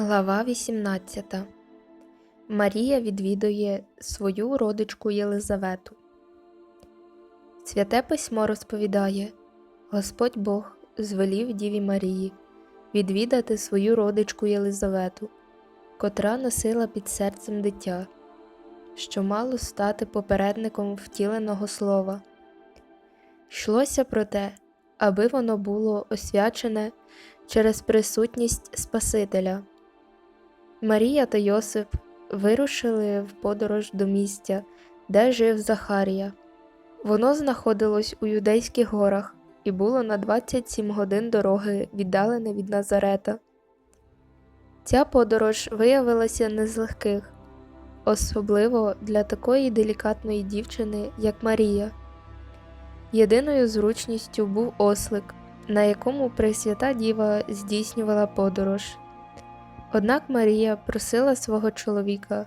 Глава 18 Марія відвідує свою родичку Єлизавету. Святе письмо розповідає Господь Бог звелів Діві Марії відвідати свою родичку Єлизавету, котра носила під серцем дитя, що мало стати попередником втіленого слова. Йшлося про те, аби воно було освячене через присутність Спасителя. Марія та Йосип вирушили в подорож до місця, де жив Захарія. Воно знаходилось у Юдейських горах і було на 27 годин дороги віддалене від Назарета. Ця подорож виявилася не з легких, особливо для такої делікатної дівчини, як Марія. Єдиною зручністю був ослик, на якому Пресвята Діва здійснювала подорож. Однак Марія просила свого чоловіка,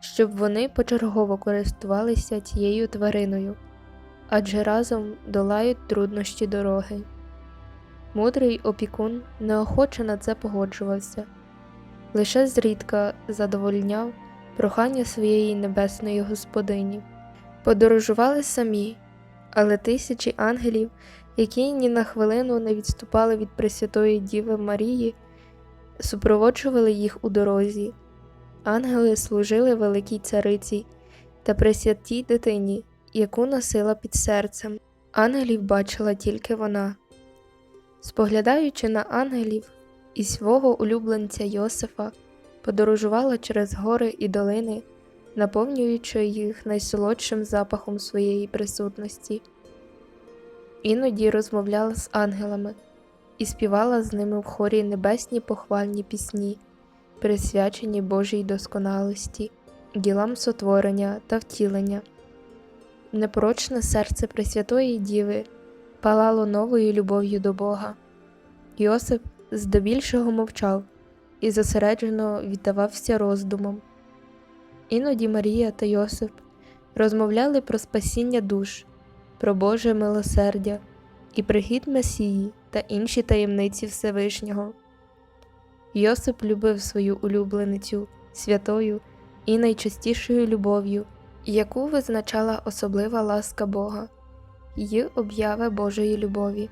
щоб вони почергово користувалися цією твариною, адже разом долають труднощі дороги. Мудрий опікун неохоче на це погоджувався, лише зрідка задовольняв прохання своєї небесної господині. Подорожували самі, але тисячі ангелів, які ні на хвилину не відступали від Пресвятої Діви Марії, супроводжували їх у дорозі. Ангели служили великій цариці та пресвятій дитині, яку носила під серцем. Ангелів бачила тільки вона. Споглядаючи на ангелів і свого улюбленця Йосифа, подорожувала через гори і долини, наповнюючи їх найсолодшим запахом своєї присутності. Іноді розмовляла з ангелами і співала з ними в хорі небесні похвальні пісні, присвячені Божій досконалості, ділам сотворення та втілення. Непорочне серце Пресвятої Діви палало новою любов'ю до Бога. Йосип здебільшого мовчав і зосереджено віддавався роздумам. Іноді Марія та Йосип розмовляли про спасіння душ, про Боже милосердя і прихід Месії та інші таємниці Всевишнього. Йосип любив свою улюбленицю святою і найчастішою любов'ю, яку визначала особлива ласка Бога, й обяви Божої любові.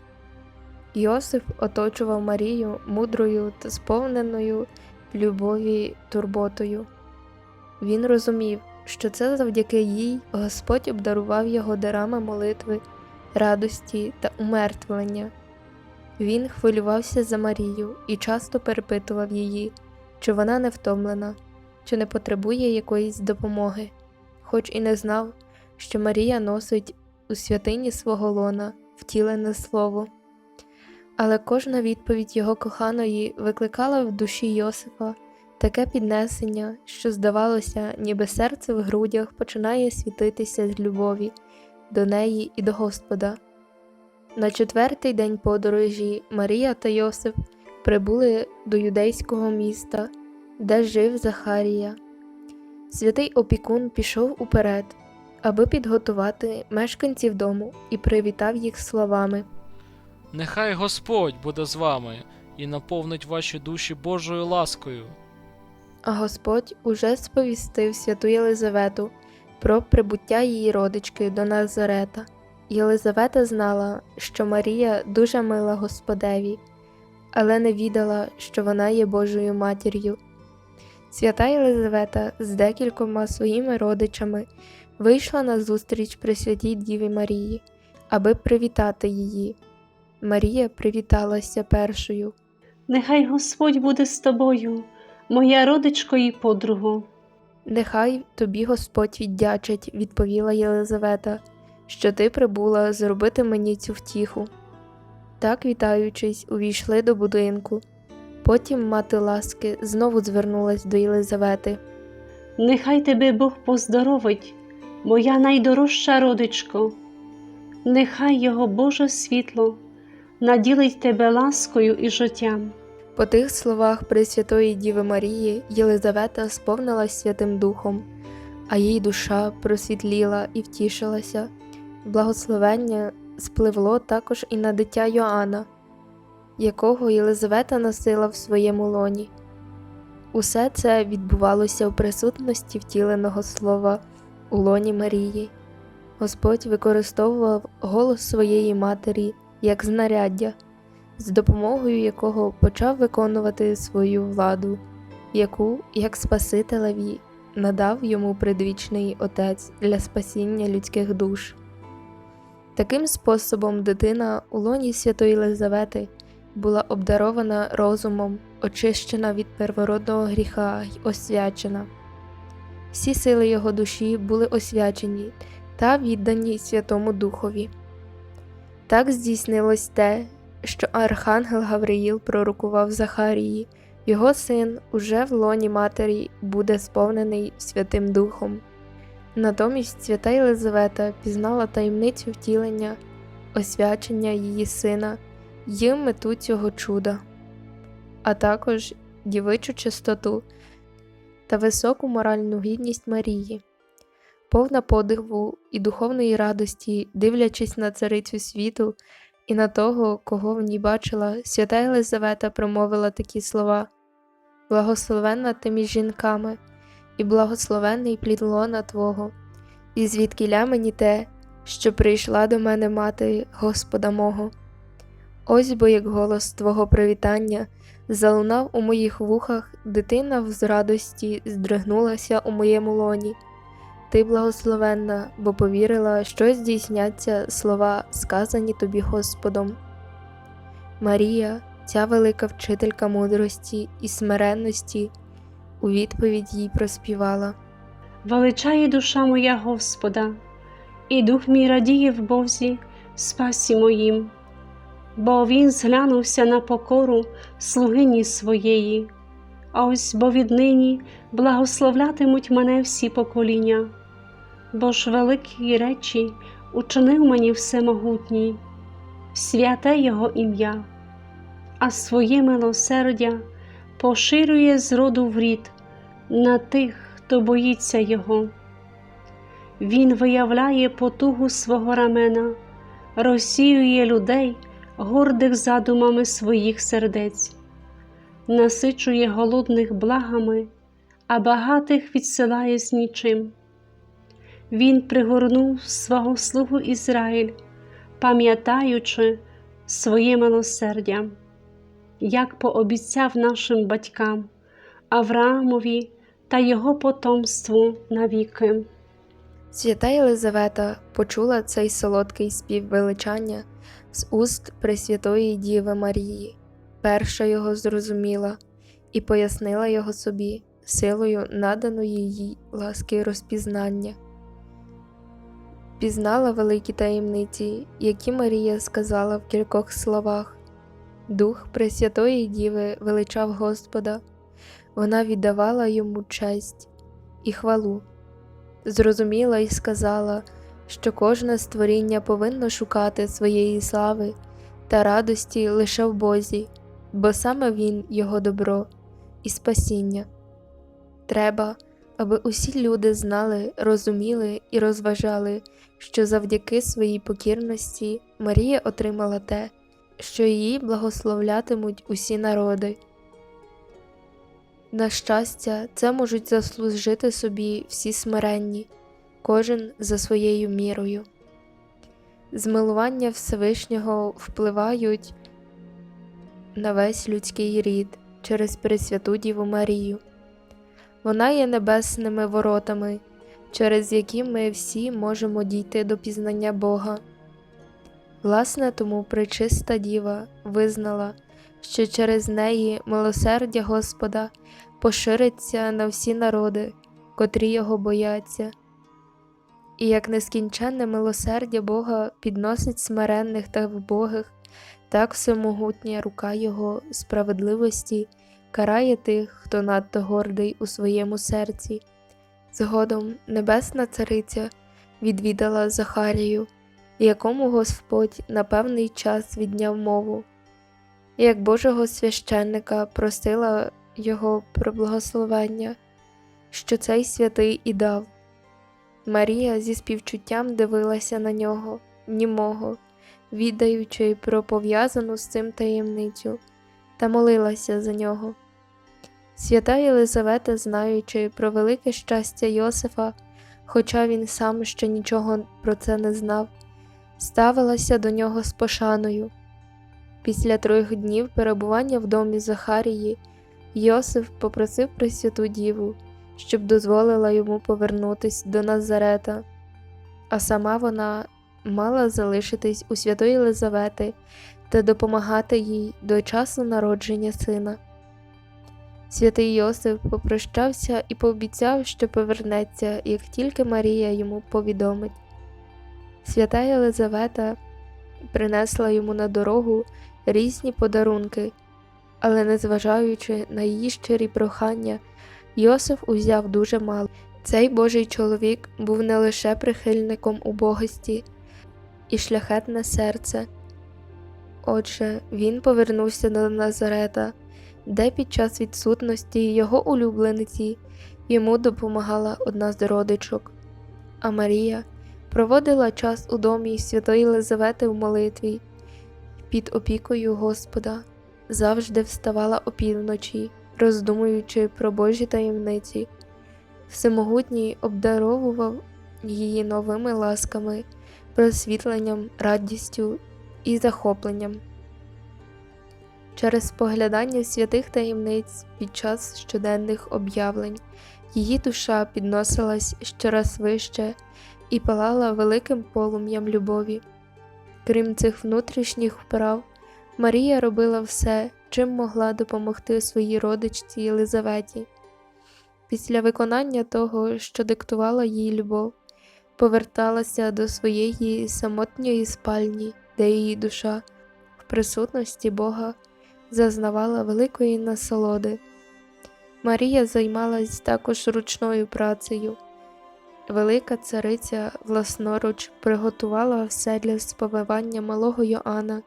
Йосип оточував Марію мудрою та сповненою любові турботою. Він розумів, що це завдяки їй Господь обдарував його дарами молитви, радості та умертвлення. Він хвилювався за Марію і часто перепитував її, чи вона не втомлена, чи не потребує якоїсь допомоги, хоч і не знав, що Марія носить у святині свого лона втілене слово. Але кожна відповідь його коханої викликала в душі Йосифа таке піднесення, що, здавалося, ніби серце в грудях починає світитися з любові до неї і до Господа. На четвертий день подорожі Марія та Йосип прибули до юдейського міста, де жив Захарія. Святий опікун пішов уперед, аби підготувати мешканців дому і привітав їх словами. Нехай Господь буде з вами і наповнить ваші душі Божою ласкою. А Господь уже сповістив святу Єлизавету про прибуття її родички до Назарета. Єлизавета знала, що Марія дуже мила Господеві, але не відала, що вона є Божою матір'ю. Свята Єлизавета з декількома своїми родичами вийшла на зустріч Пресвятій Діві Марії, аби привітати її. Марія привіталася першою. Нехай Господь буде з тобою, моя родичко і подругу. Нехай тобі Господь віддячить, відповіла Єлизавета, що ти прибула зробити мені цю втіху. Так, вітаючись, увійшли до будинку. Потім мати ласки знову звернулась до Єлизавети. Нехай тебе Бог поздоровить, моя найдорожча родичко. Нехай його Боже світло наділить тебе ласкою і життям. По тих словах Пресвятої Діви Марії Єлизавета сповнилась Святим Духом, а їй душа просвітліла і втішилася. Благословення спливло також і на дитя Йоанна, якого Єлизавета носила в своєму лоні. Усе це відбувалося в присутності втіленого слова у лоні Марії. Господь використовував голос своєї матері як знаряддя, з допомогою якого почав виконувати свою владу, яку, як Спасителеві, надав йому предвічний Отець для спасіння людських душ. Таким способом дитина у лоні Святої Єлизавети була обдарована розумом, очищена від первородного гріха й освячена. Всі сили його душі були освячені та віддані Святому Духові. Так здійснилось те, що Архангел Гавриїл пророкував Захарії, його син уже в лоні матері буде сповнений Святим Духом. Натомість свята Єлизавета пізнала таємницю втілення, освячення її сина й мету цього чуда, а також дівичу чистоту та високу моральну гідність Марії, повна подиву і духовної радості, дивлячись на царицю світу і на того, кого в ній бачила, свята Єлизавета промовила такі слова: Благословенна ти між жінками, і благословенний плід лона Твого, і звідкіля мені те, що прийшла до мене мати Господа мого. Ось бо як голос Твого привітання залунав у моїх вухах, дитина з радості здригнулася у моєму лоні. Ти благословенна, бо повірила, що здійсняться слова, сказані тобі Господом. Марія, ця велика вчителька мудрості і смиренності, у відповідь їй проспівала. Величає душа моя Господа, і дух мій радіє в Бозі, спасі моїм, бо Він зглянувся на покору слугині своєї, ось бо віднині благословлятимуть мене всі покоління, бо ж великі речі учинив мені всемогутній, святе Його ім'я, а своє милосердя поширює з роду в рід на тих, хто боїться Його. Він виявляє потугу свого рамена, розсіює людей, гордих задумами своїх сердець, насичує голодних благами, а багатих відсилає з нічим. Він пригорнув свого слугу Ізраїль, пам'ятаючи своє милосердя, як пообіцяв нашим батькам Авраамові та його потомству навіки. Свята Єлизавета почула цей солодкий спів величання з уст Пресвятої Діви Марії, перша його зрозуміла і пояснила його собі силою наданої їй ласки розпізнання. Пізнала великі таємниці, які Марія сказала в кількох словах. Дух Пресвятої Діви величав Господа, вона віддавала йому честь і хвалу зрозуміла і сказала, що кожне створіння повинно шукати своєї слави та радості лише в Бозі, бо саме Він його добро і спасіння. Треба, аби усі люди знали, розуміли і розважали, що завдяки своїй покірності Марія отримала те, що її благословлятимуть усі народи. На щастя, це можуть заслужити собі всі смиренні, кожен за своєю мірою. Змилування Всевишнього впливають на весь людський рід через Пресвяту Діву Марію. Вона є небесними воротами, через які ми всі можемо дійти до пізнання Бога. Власне, тому пречиста Діва визнала, що через неї милосердя Господа пошириться на всі народи, котрі його бояться, і як нескінченне милосердя Бога підносить смиренних та вбогих, так всемогутня рука Його справедливості карає тих, хто надто гордий у своєму серці. Згодом Небесна Цариця відвідала Захарію, якому Господь на певний час відняв мову, як Божого священника просила його про благословення, що цей святий і дав. Марія зі співчуттям дивилася на нього, німого, віддаючи про пов'язану з цим таємницю, та молилася за нього. Свята Єлизавета, знаючи про велике щастя Йосифа, хоча він сам ще нічого про це не знав, ставилася до нього з пошаною. Після трьох днів перебування в домі Захарії Йосиф попросив Пресвяту Діву, щоб дозволила йому повернутись до Назарета, а сама вона мала залишитись у святої Єлизавети та допомагати їй до часу народження сина. Святий Йосиф попрощався і пообіцяв, що повернеться, як тільки Марія йому повідомить. Свята Єлизавета принесла йому на дорогу різні подарунки, але, незважаючи на її щирі прохання, Йосиф узяв дуже мало. Цей божий чоловік був не лише прихильником убогості і шляхетне серце. Отже, він повернувся до Назарета, де під час відсутності його улюблениці йому допомагала одна з родичок, а Марія проводила час у домі святої Єлизавети в молитві під опікою Господа, завжди вставала опівночі, роздумуючи про Божі таємниці. Всемогутній обдаровував її новими ласками, просвітленням, радістю і захопленням. Через споглядання святих таємниць під час щоденних об'явлень її душа підносилась щораз вище і палала великим полум'ям любові. Крім цих внутрішніх вправ, Марія робила все, чим могла допомогти своїй родичці Єлизаветі. Після виконання того, що диктувала їй любов, поверталася до своєї самотньої спальні, де її душа в присутності Бога зазнавала великої насолоди. Марія займалась також ручною працею. Велика цариця власноруч приготувала все для сповивання малого Йоанна.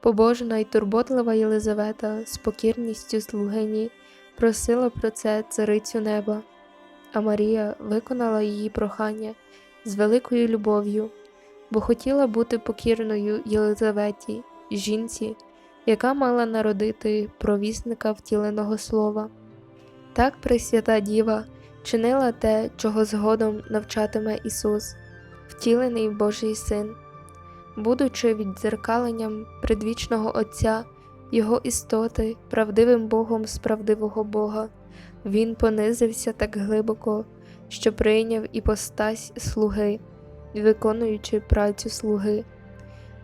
Побожна й турботлива Єлизавета з покірністю слугині просила про це царицю неба, а Марія виконала її прохання з великою любов'ю, бо хотіла бути покірною Єлизаветі, жінці, яка мала народити провісника втіленого слова. Так Пресвята Діва чинила те, чого згодом навчатиме Ісус, втілений Божий Син, будучи віддзеркаленням предвічного Отця, Його істоти, правдивим Богом з правдивого Бога, Він понизився так глибоко, що прийняв іпостась слуги, виконуючи працю слуги.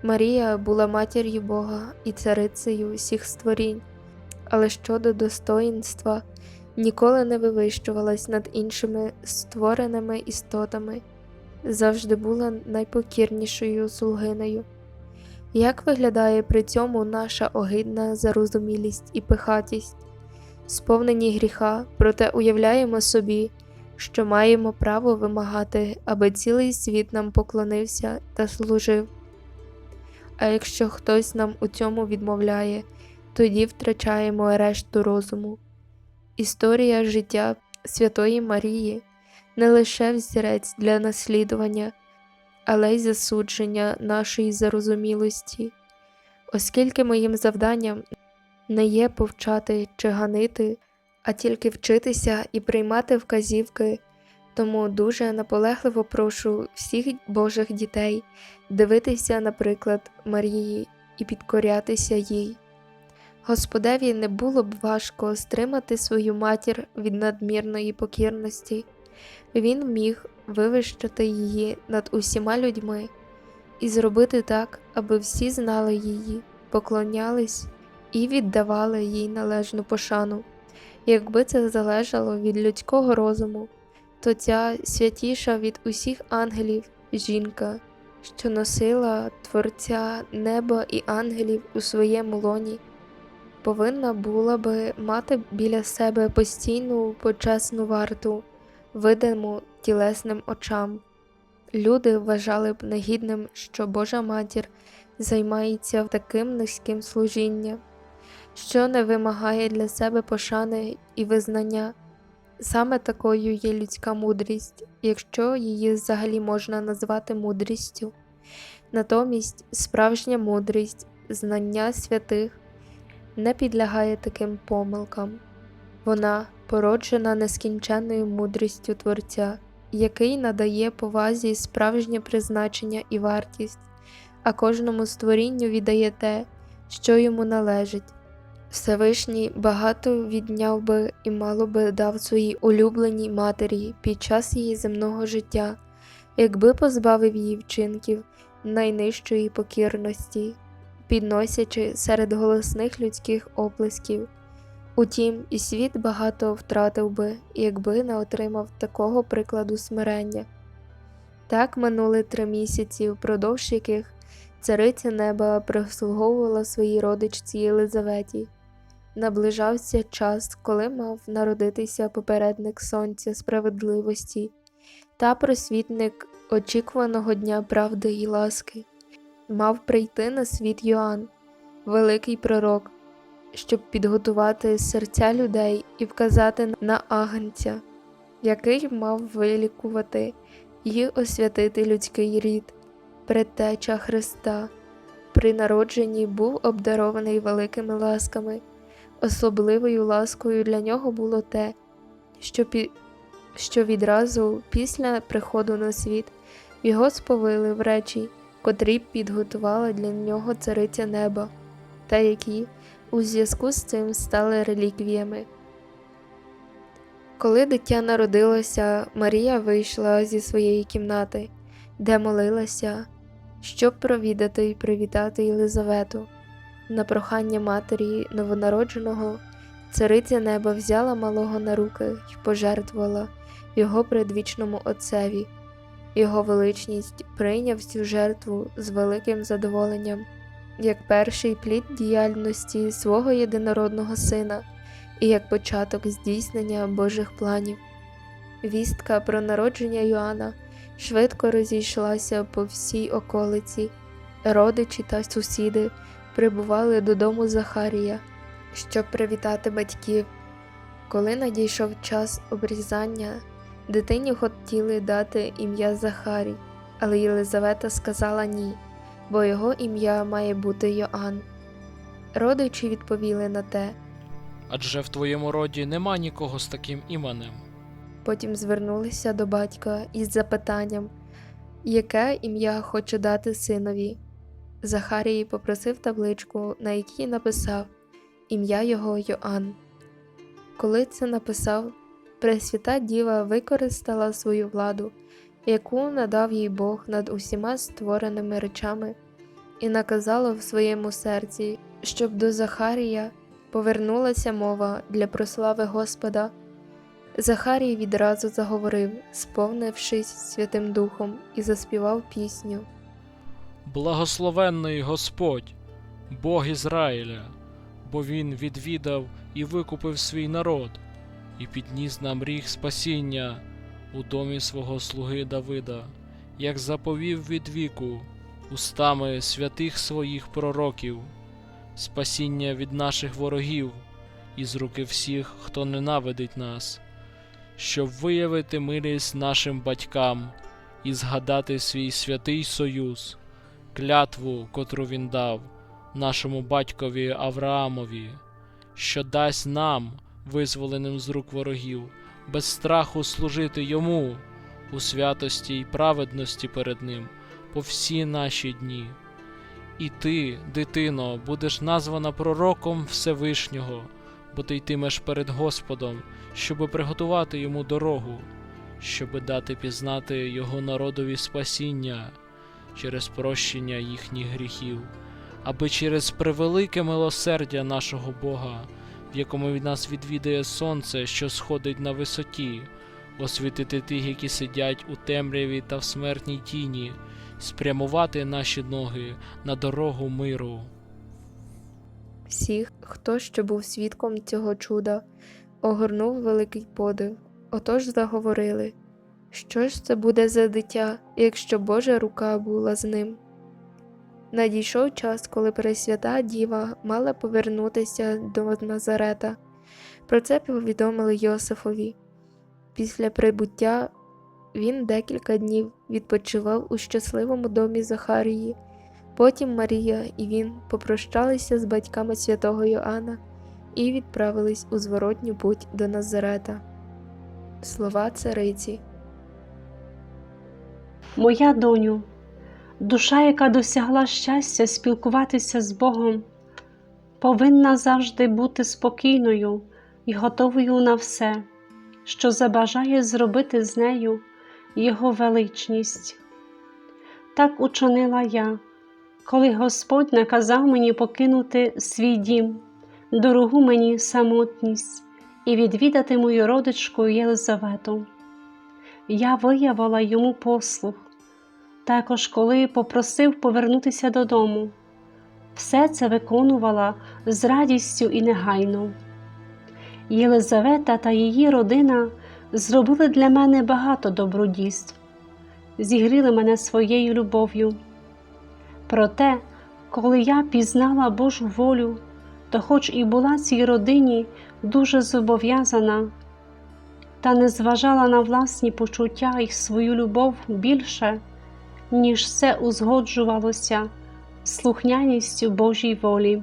Марія була матір'ю Бога і царицею всіх створінь, але щодо достоїнства ніколи не вивищувалась над іншими створеними істотами, завжди була найпокірнішою слугинею. Як виглядає при цьому наша огидна зарозумілість і пихатість, сповнені гріха, проте уявляємо собі, що маємо право вимагати, аби цілий світ нам поклонився та служив. А якщо хтось нам у цьому відмовляє, тоді втрачаємо решту розуму. Історія життя Святої Марії не лише взірець для наслідування, але й засудження нашої зарозумілості, оскільки моїм завданням не є повчати чи ганити, а тільки вчитися і приймати вказівки, тому дуже наполегливо прошу всіх Божих дітей дивитися, наприклад, Марії і підкорятися їй. Господеві не було б важко стримати свою матір від надмірної покірності, він міг вивищити її над усіма людьми і зробити так, аби всі знали її, поклонялись і віддавали їй належну пошану. Якби це залежало від людського розуму, то ця святіша від усіх ангелів жінка, що носила Творця неба і ангелів у своєму лоні, повинна була би мати біля себе постійну почесну варту, видиму тілесним очам. Люди вважали б негідним, що Божа матір займається таким низьким служінням, що не вимагає для себе пошани і визнання. Саме такою є людська мудрість, якщо її взагалі можна назвати мудрістю. Натомість справжня мудрість, знання святих не підлягає таким помилкам. Вона породжена нескінченною мудрістю Творця, який надає повазі справжнє призначення і вартість, а кожному створінню віддає те, що йому належить. Всевишній багато відняв би і мало би дав своїй улюбленій матері під час її земного життя, якби позбавив її вчинків найнижчої покірності, підносячи серед голосних людських оплесків. Утім, і світ багато втратив би, якби не отримав такого прикладу смирення. Так минули три місяці, впродовж яких цариця неба прислуговувала своїй родичці Єлизаветі. Наближався час, коли мав народитися попередник сонця справедливості та просвітник очікуваного дня правди і ласки. Мав прийти на світ Йоанн, великий пророк, щоб підготувати серця людей і вказати на агнця, який мав вилікувати і освятити людський рід, предтеча Христа. При народженні був обдарований великими ласками. Особливою ласкою для нього було те, що, пі... що відразу після приходу на світ його сповили в речі, котрі підготувала для нього цариця неба, та які у зв'язку з цим стали реліквіями. Коли дитя народилося, Марія вийшла зі своєї кімнати, де молилася, щоб провідати і привітати Єлизавету. На прохання матері новонародженого цариця неба взяла малого на руки й пожертвувала його предвічному отцеві. Його величність прийняв цю жертву з великим задоволенням, як перший плід діяльності свого єдинородного сина і як початок здійснення Божих планів. Вістка про народження Йоанна швидко розійшлася по всій околиці, родичі та сусіди прибували додому Захарія, щоб привітати батьків. Коли надійшов час обрізання, дитині хотіли дати ім'я Захарій, але Єлизавета сказала ні, бо його ім'я має бути Йоанн. Родичі відповіли на те, Адже в твоєму роді нема нікого з таким іменем. потім звернулися до батька із запитанням, яке ім'я хоче дати синові. Захарій попросив табличку, на якій написав ім'я його Йоанн. Коли це написав, Пресвята Діва використала свою владу, яку надав їй Бог над усіма створеними речами, і наказала в своєму серці, щоб до Захарія повернулася мова для прослави Господа. Захарій відразу заговорив, сповнившись Святим Духом, і заспівав пісню. Благословенний Господь, Бог Ізраїля, бо Він відвідав і викупив свій народ, і підніс нам ріг спасіння у домі свого слуги Давида, як заповів від віку, устами святих своїх пророків, спасіння від наших ворогів і з руки всіх, хто ненавидить нас, щоб виявити милість нашим батькам і згадати свій святий союз клятву, котру він дав нашому батькові Авраамові, що дасть нам, визволеним з рук ворогів, без страху служити йому у святості й праведності перед ним по всі наші дні. І ти, дитино, будеш названа пророком Всевишнього, бо ти йтимеш перед Господом, щоби приготувати йому дорогу, щоби дати пізнати його народові спасіння через прощення їхніх гріхів, аби через превелике милосердя нашого Бога, в якому від нас відвідає сонце, що сходить на висоті, освітити тих, які сидять у темряві та в смертній тіні, спрямувати наші ноги на дорогу миру. Всіх, хто ще був свідком цього чуда, огорнув великий подив. Отож заговорили, що ж це буде за дитя, якщо Божа рука була з ним. Надійшов час, коли Пресвята Діва мала повернутися до Назарета. Про це повідомили Йосифові. Після прибуття він декілька днів відпочивав у щасливому домі Захарії. Потім Марія і він попрощалися з батьками святого Йоанна і відправились у зворотню путь до Назарета. Слова цариці. Моя доню, душа, яка досягла щастя спілкуватися з Богом, повинна завжди бути спокійною і готовою на все, що забажає зробити з нею Його величність. Так учинила я, коли Господь наказав мені покинути свій дім, дорогу мені самотність і відвідати мою родичку Єлизавету. Я виявила йому послух, також коли попросив повернутися додому. Все це виконувала з радістю і негайно. Єлизавета та її родина зробили для мене багато добродійств, зігріли мене своєю любов'ю. Проте, коли я пізнала Божу волю, то, хоч і була цій родині дуже зобов'язана, та не зважала на власні почуття і свою любов більше, ніж все узгоджувалося слухняністю Божій волі.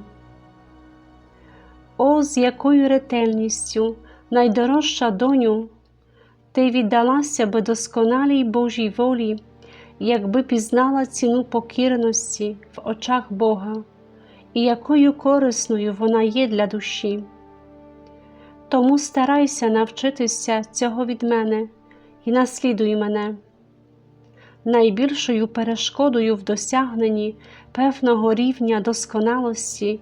О, з якою ретельністю, найдорожча доню, ти віддалася би досконалій Божій волі, якби пізнала ціну покірності в очах Бога, і якою корисною вона є для душі. Тому старайся навчитися цього від мене і наслідуй мене. Найбільшою перешкодою в досягненні певного рівня досконалості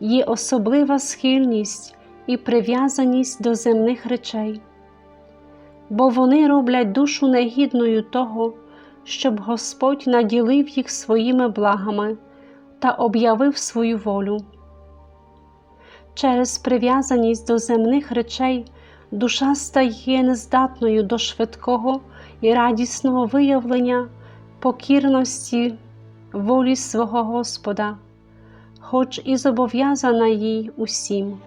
є особлива схильність і прив'язаність до земних речей, бо вони роблять душу негідною того, щоб Господь наділив їх своїми благами та об'явив свою волю. Через прив'язаність до земних речей душа стає нездатною до швидкого і радісного виявлення покірності волі свого Господа, хоч і зобов'язана їй усім.